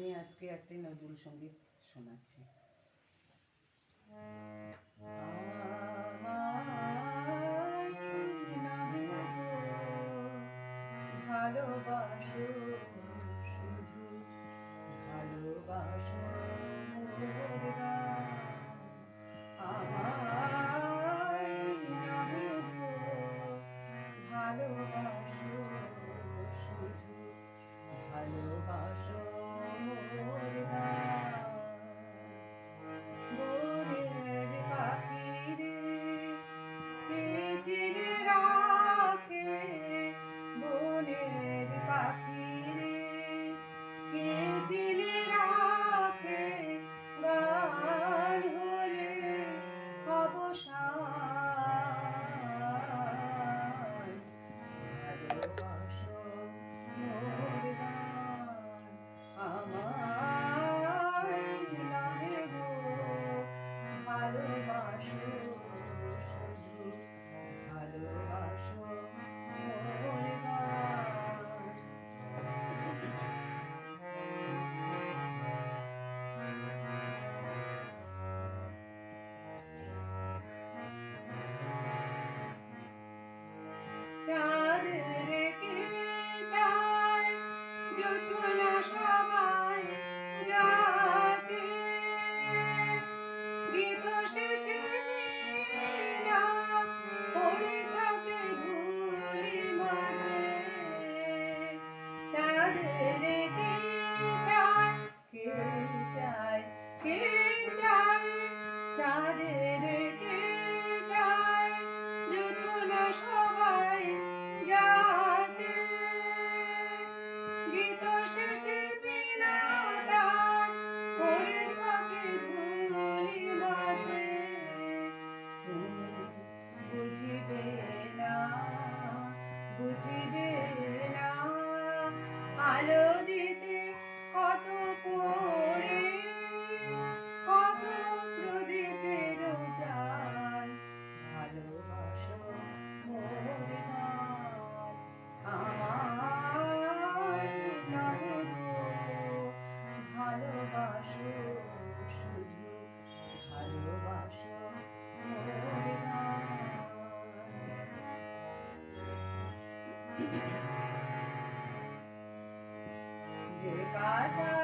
আমি আজকে একটি নজরুল সংগীত শোনাচ্ছি। কে যায় চারে রেখে যে কাটা